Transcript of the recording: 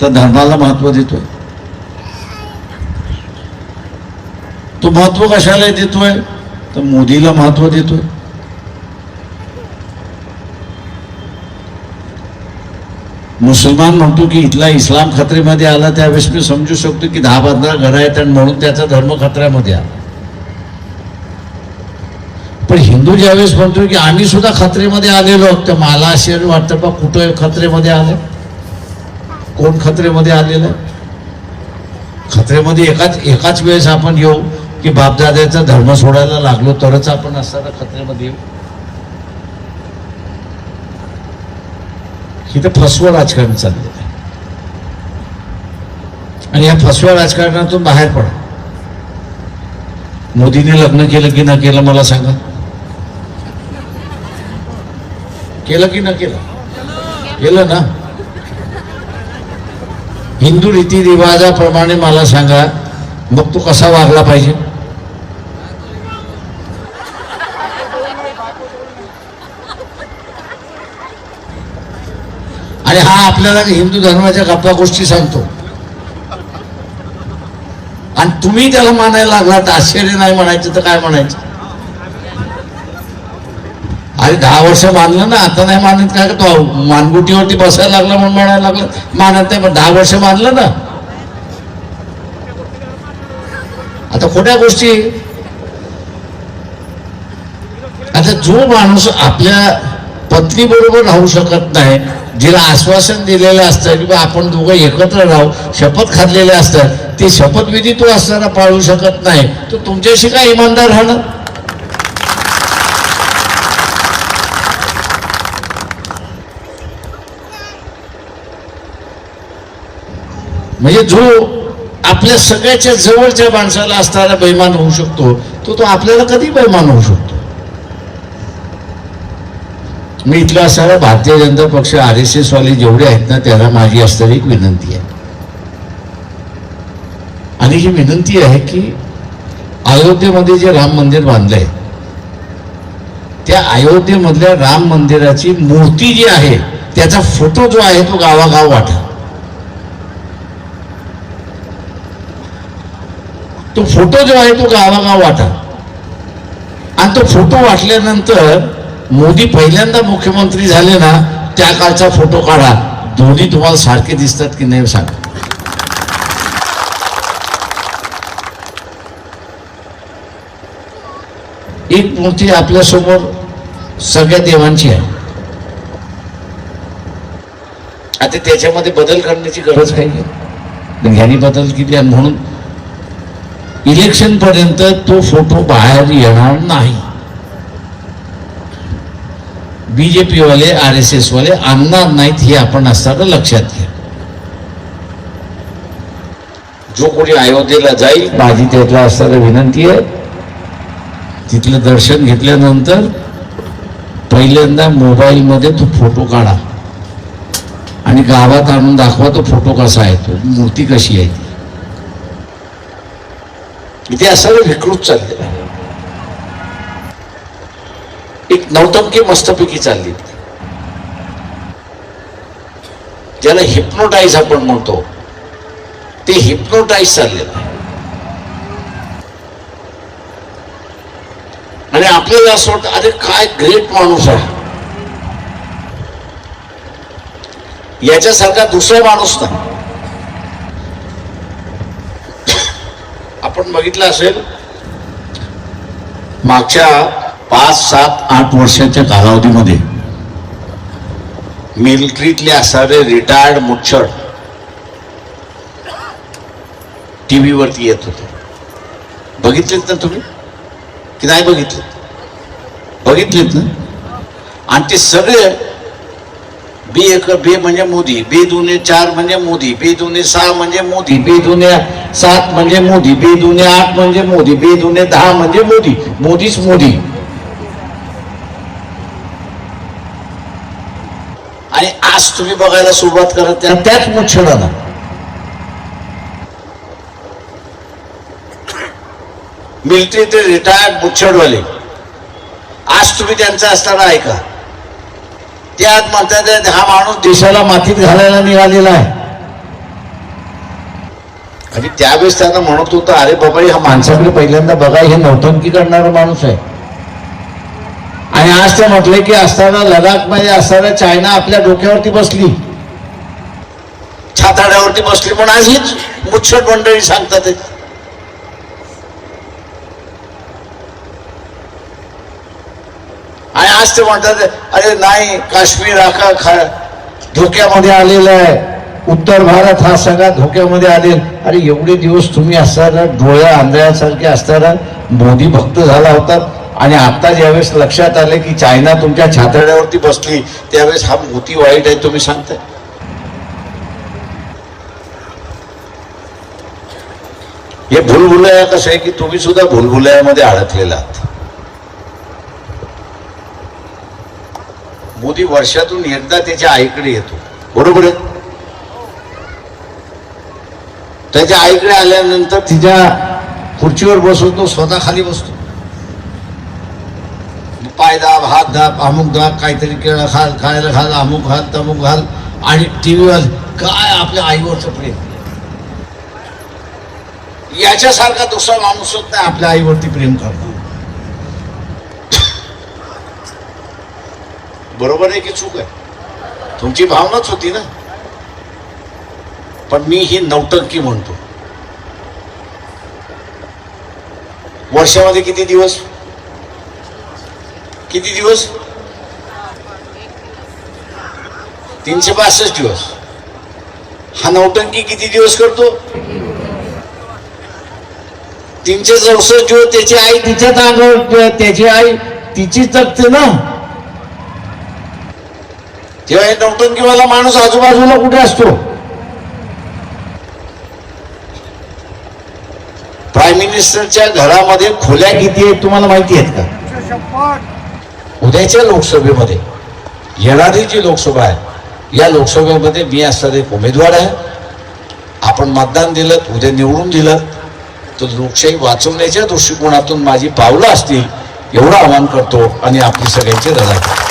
तर धर्माला महत्त्व देतोय. तो महत्त्व कशाला देतोय? तर मोदीला महत्त्व देतोय. मुसलमान म्हणतो की इथला इस्लाम खतरेमध्ये आला त्यावेळेस मी समजू शकतो की दहा पंधरा घरं आहेत आणि म्हणून त्याचा धर्म खतऱ्यामध्ये आला. पण हिंदू ज्यावेळेस म्हणतो की आम्ही सुद्धा खतरेमध्ये आलेलो तर मला असे वाटतं बा कुठं खतरेमध्ये आलं? कोण खतरेमध्ये आलेलं आहे? खतरेमध्ये एकाच एकाच वेळेस आपण येऊ की बापदाद्याचा धर्म सोडायला लागलो तरच आपण असताना खतरेमध्ये येऊ. इथं फसवं राजकारण चाललेलं आहे आणि या फसव्या राजकारणातून बाहेर पडा. मोदीने लग्न केलं की न केलं मला सांगा. केलं की न केलं? केलं ना? हिंदू रीतिरिवाजाप्रमाणे मला सांगा मग तो कसा वागला पाहिजे? आणि हा आपल्याला हिंदू धर्माच्या गप्पा गोष्टी सांगतो. आणि तुम्ही त्याला मानायला लागला तर आश्चर्य नाही म्हणायचं तर काय म्हणायचं? अरे दहा वर्ष मानलं ना आता नाही मानत काय का तो मानगुटीवरती बसायला लागला म्हणून म्हणायला लागलं. मानत नाही पण दहा वर्ष मानलं ना. आता खोट्या गोष्टी. आता जो माणूस आपल्या पत्नी बरोबर राहू शकत नाही जिला आश्वासन दिलेलं असतं की आपण दोघं एकत्र राहू शपथ खाल्लेले असतात ते शपथविधी तो असताना पाळू शकत नाही. तर तुमच्याशी काय इमानदार राहणार? म्हणजे जो आपल्या सगळ्याच्या जवळच्या माणसाला असताना बैमान होऊ शकतो तो तो आपल्याला कधी बैमान होऊ शकतो? मी इथला असणारा भारतीय जनता पक्ष आर एस एस वाले जेवढे आहेत ना त्याला माझी असणारी एक विनंती आहे. आणि ही विनंती आहे की अयोध्येमध्ये जे राम मंदिर बांधलंय त्या अयोध्येमधल्या राम मंदिराची मूर्ती जी आहे त्याचा फोटो जो आहे तो गावागाव वाटा. तो फोटो जो आहे तो गावागाव वाटा. आणि तो फोटो वाटल्यानंतर मोदी पहिल्यांदा मुख्यमंत्री झाले ना त्या काळचा फोटो काढा. दोन्ही तुम्हाला सारखे दिसतात की नाही सांगा. एक मूर्ती आपल्यासमोर सगळ्या देवांची आहे. आता त्याच्यामध्ये बदल करण्याची गरज काही नाही. ह्यांनी बदल केली आणि म्हणून इलेक्शन पर्यंत तो फोटो बाहेर येणार नाही. बीजेपी वाले आर एस एस वाले आणणार नाहीत हे आपण असताना लक्षात घ्या. जो कोणी अयोध्येला जाईल माझी त्यातला असताना विनंती आहे तिथलं दर्शन घेतल्यानंतर पहिल्यांदा मोबाईलमध्ये तो फोटो काढा. आणि गावात आणून दाखवा तो फोटो कसा आहे तो. मूर्ती कशी आहे इतिहासाला इथे विकृत चाललेलं आहे एक नवतंकी मस्तपैकी चालली. ज्याला हिप्नोटाईज आपण म्हणतो ते हिप्नोटाईज चाललेलं आहे. आणि आपल्याला असं वाटतं अरे काय ग्रेट माणूस आहे. याच्यासारखा दुसरा माणूस नाही. आपण बघितलं असेल मागच्या पाच सात आठ वर्षाच्या कालावधीमध्ये मिलिटरीतले असणारे रिटायर्ड मुच्छड टी व्हीवरती येत होते. बघितलेत ना तुम्ही? की नाही बघितले बघितलेत ना? आणि ते सगळे बी एक बे म्हणजे मोदी बे दुने चार म्हणजे मोदी बे दुने सहा म्हणजे मोदी बे दुने सात म्हणजे मोदी बे दुने आठ म्हणजे मोदी बे दुने दहा म्हणजे मोदी मोदीच मोदी. आणि आज तुम्ही बघायला सुरुवात करा त्या त्याच मुच्छडाला मिलिटरी ते रिटायर्ड मुच्छडवाले आज तुम्ही त्यांचा असताना ऐका ते आज म्हणतात हा माणूस देशाला मातीत घालायला निघालेला आहे. आणि त्यावेळेस त्यांना म्हणत होतं अरे बाबा ह्या माणसाकडे पहिल्यांदा बघा हे नौटंकी करणारा माणूस आहे. आणि आज ते म्हटले की असताना लडाखमध्ये असताना चायना आपल्या डोक्यावरती बसली. छाताड्यावरती बसली पण आज हीच मुच्छट मंडळी सांगतात आज ते म्हणतात अरे नाही काश्मीर आका खा धोक्यामध्ये आलेला आहे. उत्तर भारत हा सगळा धोक्यामध्ये आले अरे एवढे दिवस तुम्ही असताना डोळ्या आंधळ्यासारखे असताना मोदी भक्त झाला होता. आणि आता ज्यावेळेस लक्षात आले की चायना तुमच्या छातड्यावरती बसली त्यावेळेस हा मोती वाईट आहे तुम्ही सांगताय. हे भूलभुलया कसं आहे की तुम्ही सुद्धा भूलभुलयामध्ये अडकलेला आहात. मोदी वर्षातून एकदा त्याच्या आईकडे येतो. बरोबर आहे? त्याच्या आईकडे आल्यानंतर तिच्या खुर्चीवर बसवतो स्वतः खाली बसतो. पाय दाब हात दाब अमुक दाब काहीतरी केळं खाल खायला खाल अमुक घाल तमुक घाल आणि टीव्हीवर काय आपल्या आईवरचं प्रेम. याच्यासारखा दुसरा माणूसच नाही आपल्या आईवरती प्रेम करतो बरोबर आहे की चूक आहे? तुमची भावनाच होती ना. पण मी ही नौटंकी म्हणतो. वर्षामध्ये किती दिवस? किती दिवस? तीनशे बासष्ट दिवस. हा नौटंकी किती दिवस करतो? तीनशे चौसष्ट दिवस त्याची आई तिच्या अंगावर त्याची आई तिची जगते ना. तेव्हा हे नौटंकीवाला माणूस आजूबाजूला कुठे असतो? प्राईम मिनिस्टरच्या घरामध्ये खोल्या किती आहेत तुम्हाला माहिती आहेत का? उद्याच्या लोकसभेमध्ये येणारी जी लोकसभा आहे. या लोकसभेमध्ये मी असणारा एक उमेदवार आहे. आपण मतदान दिलं उद्या निवडून दिलं तर लोकशाही वाचवण्याच्या दृष्टिकोनातून माझी पावलं असतील एवढं आवाहन करतो आणि आपली सगळ्यांची रजा करतो